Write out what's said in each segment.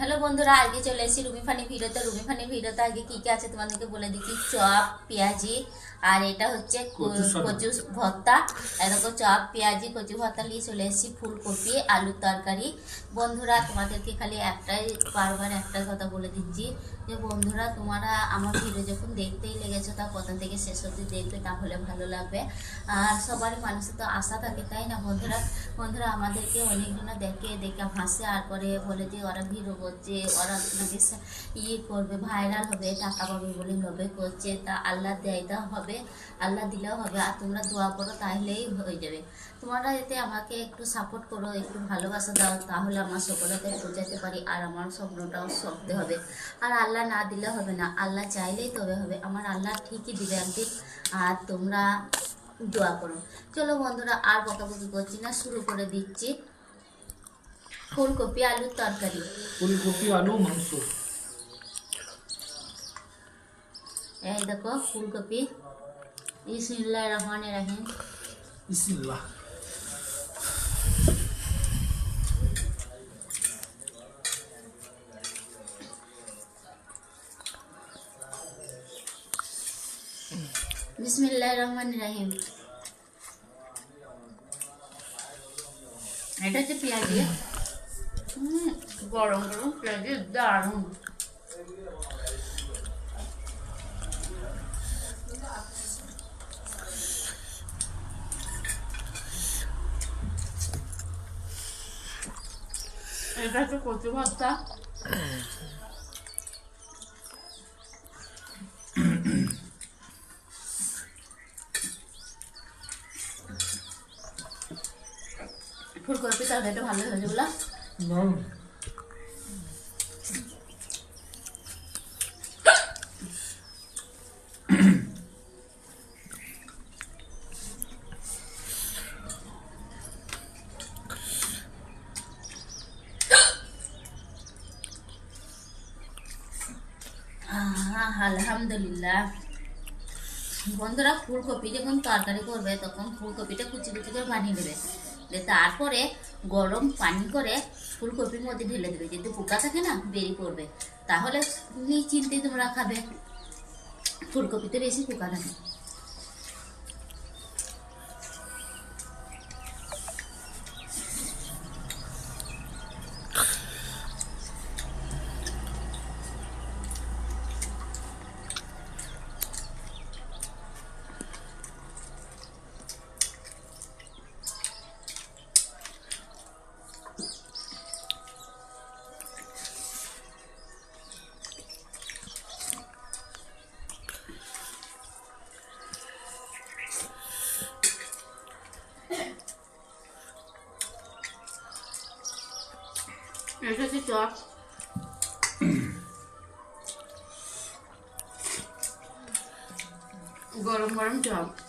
Hello বন্ধুরা আজকে চলে এসেছি রুমি ফানি ভিডিওতে রুমি ফানি ভিডিওতে আজকে কি কি আছে তোমাদেরকে বলে দিচ্ছি? চপ পেঁয়াজি আর এটা হচ্ছে কচু ভর্তা। এরকম চপ পেঁয়াজি কচু ভর্তা নিয়ে চলে এসেছি ফুলকপি আলুর তরকারি। বন্ধুরা তোমাদেরকে খালি একটাই বারবার একটাই কথা বলে দিচ্ছি। যে বন্ধুরা, তোমরা আমার ভিডিও যখন দেখতেই লেগেছো, তা প্রথম থেকে শেষ অবধি দেখবে, তাহলে ভালো লাগবে। আর সবারই মানুষের তো আশা থাকে, তাই না বন্ধুরা? বন্ধুরা, আমাদেরকে অনেকজনে দেখে দেখে হাসে, আর পরে বলে যে, ওরা ভিডিও করছে, ওরা নাকি ইয়ে করবে ভাইরাল হবে, টাকা পাবে বলে লোভে করছে। তা আল্লাহ দেয় হবে, আল্লাহ দিলেও হবে, আর তোমরা দোয়া করো তাহলেই হয়ে যাবে। তোমরা এতে আমাকে একটু সাপোর্ট করো, একটু ভালোবাসা দাও, তাহলে আমার সফলতায় পৌঁছাতে পারি, আর আমার স্বপ্নটাও সফল হবে। আর আল্লাহ না দিলে হবে না। আল্লাহ চাইলেই তবে হবে। আমার আল্লাহ ঠিকই দিবে একদিন আর তোমরা দোয়া করো। চলো বন্ধুরা আর বকাবকি করছি না শুরু করে দিচ্ছি। ফুলকপি আলুর তরকারি। ফুলকপি আলু মাংস। এই দেখো ফুলকপি। ইসমিল্লাহ রহমান রাহিম। বিসমিল্লাহ। বিসমিল্লাহ রহমান রাহিম। এটা হচ্ছে পেঁয়াজি গরম গরম পেঁয়াজি দারুণ। এটা হচ্ছে কচু ভর্তা ফুলকপি তরকারিটা ভালো হয়েছে বলা। আলহামদুলিল্লাহ। বন্ধুরা ফুলকপি যখন তরকারি করবে তখন ফুলকপিটা কুচি কুচি করে বানিয়ে দেবে। তারপরে গরম পানি করে ফুলকপির মধ্যে ঢেলে দেবে। যদি পোকা থাকে না, বেরি পড়বে। তাহলে চিনতে তোমরা খাবে। ফুলকপিতে বেশি পোকা থাকে। Eu já sei lá. Agora eu moro muito alto.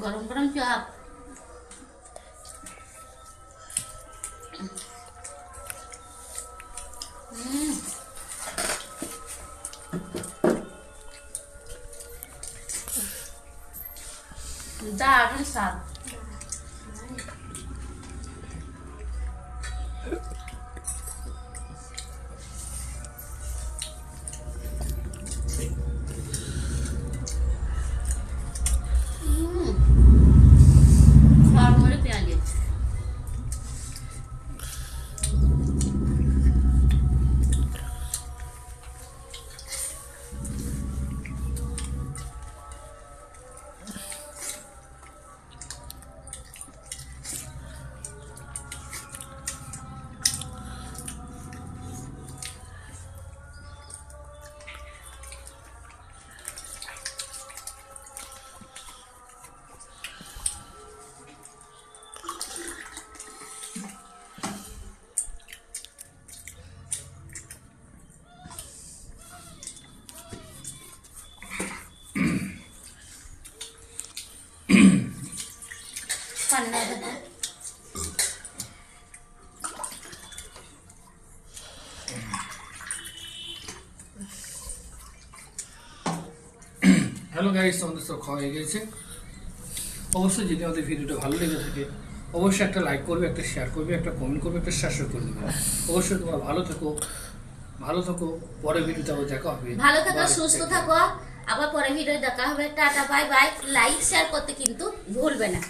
গরম গরম চাপ হুম দারুণ স্বাদ ঝালমুড়ি হ্যালো গাইস আমাদের সব খাওয়া হয়ে গেছে। অবশ্যই যদি আমাদের ভিডিওটা ভালো লেগে থাকে অবশ্যই একটা লাইক করবে একটা শেয়ার করবে একটা কমেন্ট করবে একটা সাবস্ক্রাইব করে দেবে অবশ্যই তোমরা ভালো থাকো ভালো থাকো পরে ভিডিওতে আবার দেখা হবে। ভালো থাকো সুস্থ থাকো। আবার পরে ভিডিও দেখা হবে। Tata bye bye like share করতে কিন্তু ভুলবে না।